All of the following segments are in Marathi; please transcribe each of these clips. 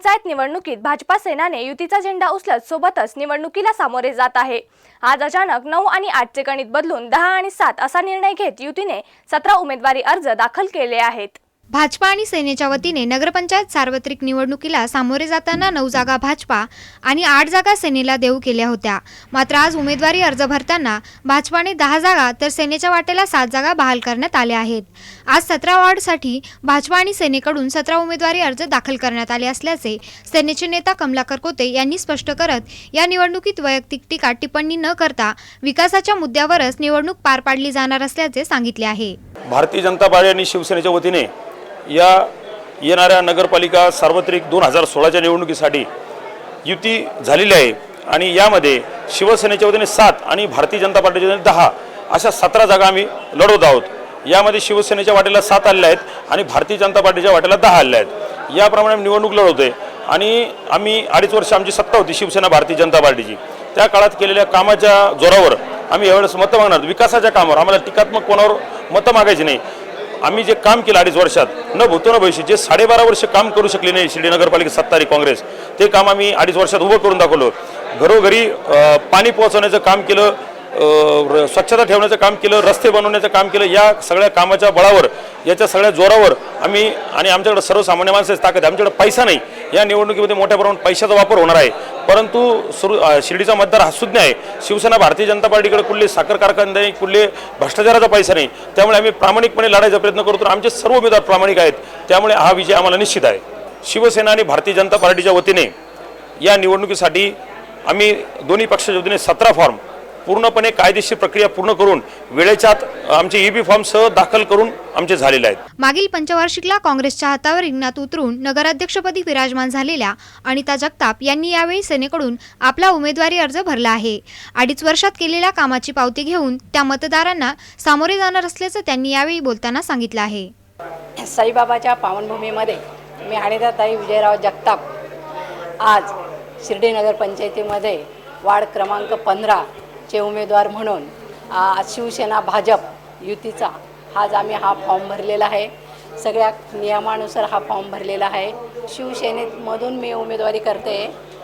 पंचायत निवडणुकीत भाजपा सेनाने युतीचा झेंडा उचलत सोबतच निवडणुकीला सामोरे जात आहे. आज अचानक नऊ आणि आठचे गणित बदलून दहा आणि सात असा निर्णय घेत युतीने सतरा उमेदवारी अर्ज दाखल केले आहेत. भाजपा आणि सेनेच्या वतीने नगरपंचायत सार्वत्रिक निवडणुकीला सामोरे जाताना नऊ जागा भाजपा आणि आठ जागा सेनेला देऊ केल्या होत्या. मात्र आज उमेदवारी अर्ज भरताना भाजपाने दहा जागा तर सेनेच्या वाटेला सात जागा बहाल करण्यात आल्या आहेत. आज सतरा वॉर्डसाठी भाजपा आणि सेनेकडून सतरा उमेदवारी अर्ज दाखल करण्यात आले असल्याचे सेनेचे नेता कमलाकर कोते यांनी स्पष्ट करत या निवडणुकीत वैयक्तिक टीका टिप्पणी न करता विकासाच्या मुद्द्यावरच निवडणूक पार पाडली जाणार असल्याचे सांगितले आहे. भारतीय जनता पार्टी आणि शिवसेनेच्या वतीने या येणाऱ्या नगरपालिका सार्वत्रिक दोन हजार सोळाच्या निवडणुकीसाठी युती झालेली आहे. आणि यामध्ये शिवसेनेच्या वतीने सात आणि भारतीय जनता पार्टीच्या वतीने दहा अशा सतरा जागा आम्ही लढवत आहोत. यामध्ये शिवसेनेच्या वाटेला सात आलेल्या आहेत आणि भारतीय जनता पार्टीच्या वाटेला दहा आलेल्या आहेत. याप्रमाणे आम्ही निवडणूक लढवतोय आणि आम्ही अडीच वर्ष आमची सत्ता होती शिवसेना भारतीय जनता पार्टीची. त्या काळात केलेल्या कामाच्या जोरावर आम्ही यावेळेस मतं मागणार. विकासाच्या कामावर आम्हाला टीकात्मक कोणावर मतं मागायची नाही. आम्ही जे काम केलं अडीच वर्षात न भूतो न भविष्य जे साडेबारा वर्ष काम करू शकले नाही शिर्डी नगरपालिका सत्तारी काँग्रेस ते काम आम्ही अडीच वर्षात उभं करून दाखवलं. घरोघरी पाणी पोहोचवण्याचं काम केलं स्वच्छता ठेवण्याचं काम केलं रस्ते बनवण्याचं काम केलं या सगळ्या कामाच्या बळावर याच्या सगळ्या जोरावर आम्ही आणि आमच्याकडे सर्वसामान्य माणसाची ताकद आहे. आमच्याकडे पैसा नाही. या निवडणुकीमध्ये मोठ्या प्रमाणात पैशाचा वापर होणार आहे. परंतु सुरू शिर्डीचा मतदार हा सुज्ञ आहे. शिवसेना भारतीय जनता पार्टीकडे कुठले साखर कारखाने नाही कुठले भ्रष्टाचाराचा पैसा नाही. त्यामुळे आम्ही प्रामाणिकपणे लढायचा प्रयत्न करतो आमचे सर्व उमेदवार प्रामाणिक आहेत. त्यामुळे हा विजय आम्हाला निश्चित आहे. शिवसेना आणि भारतीय जनता पार्टीच्या वतीने या निवडणुकीसाठी आम्ही दोन्ही पक्षाच्या वतीने सतरा फॉर्म पूर्णपणे कायदेशीर प्रक्रिया पूर्ण करून वेळेच्या आत आमचे ईबी फॉर्म सह दाखल करून आमचे झालेले आहेत. मागील पंचवार्षिकला काँग्रेसच्या हातावर रिंगणात उतरून नगराध्यक्षपदी विराजमान झालेल्या अनिता जगताप यांनी यावेळी सेनेकडून आपला उमेदवारी अर्ज भरला आहे. अडीच वर्षात केलेल्या कामाची पावती घेऊन त्या मतदारांना सामोरे जाणार असल्याचं त्यांनी यावेळी बोलताना सांगितलं आहे. साईबाबाच्या पावनभूमीमध्ये मी अनिताताई विजयराव जगताप आज शिर्डी नगर पंचायतीमध्ये वार्ड क्रमांक चे उमेदवार म्हणून आज शिवसेना भाजप युतीचा आज आम्ही हा फॉर्म भरलेला आहे. सगळ्या नियमानुसार हा फॉर्म भरलेला आहे. शिवसेनेमधून मी उमेदवारी करते.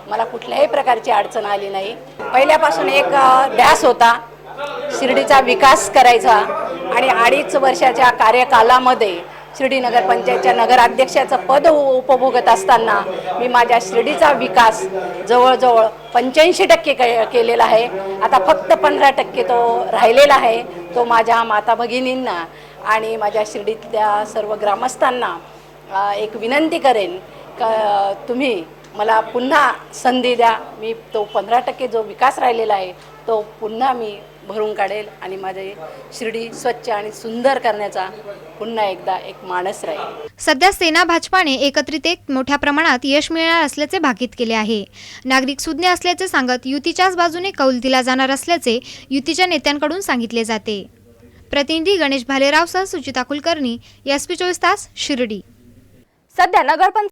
मला कुठल्याही प्रकारची अडचण आली नाही. पहिल्यापासून एक ध्यास होता शिर्डीचा विकास करायचा आणि अडीच वर्षाच्या कार्यकालामध्ये शिर्डी नगरपंचायतच्या नगराध्यक्षाचं पद उपभोगत असताना मी माझ्या शिर्डीचा विकास जवळजवळ पंच्याऐंशी टक्के के केलेला आहे. आता फक्त पंधरा टक्के तो राहिलेला आहे. तो माझ्या माता भगिनींना आणि माझ्या शिर्डीतल्या सर्व ग्रामस्थांना एक विनंती करेन का तुम्ही मला पुन्हा संधी द्या. मी तो पंधरा टक्के जो विकास राहिलेला आहे तो पुन्हा मी भरून काढेल आणि माझे शिर्डी स्वच्छ आणि सुंदर करण्याचा पुन्हा एकदा एक मानस राहील. सध्या सेना भाजपाने एकत्रित एक मोठ्या प्रमाणात यश मिळणार असल्याचे भाकीत केले आहे. नागरिक सुज्ञ असल्याचे सांगत युतीच्याच बाजूने कौल दिला जाणार असल्याचे युतीच्या नेत्यांकडून सांगितले जाते. प्रतिनिधी गणेश भालेरावसह सुचिता कुलकर्णी एस पी चोवीस तास शिर्डी. सध्या नगरपंचायत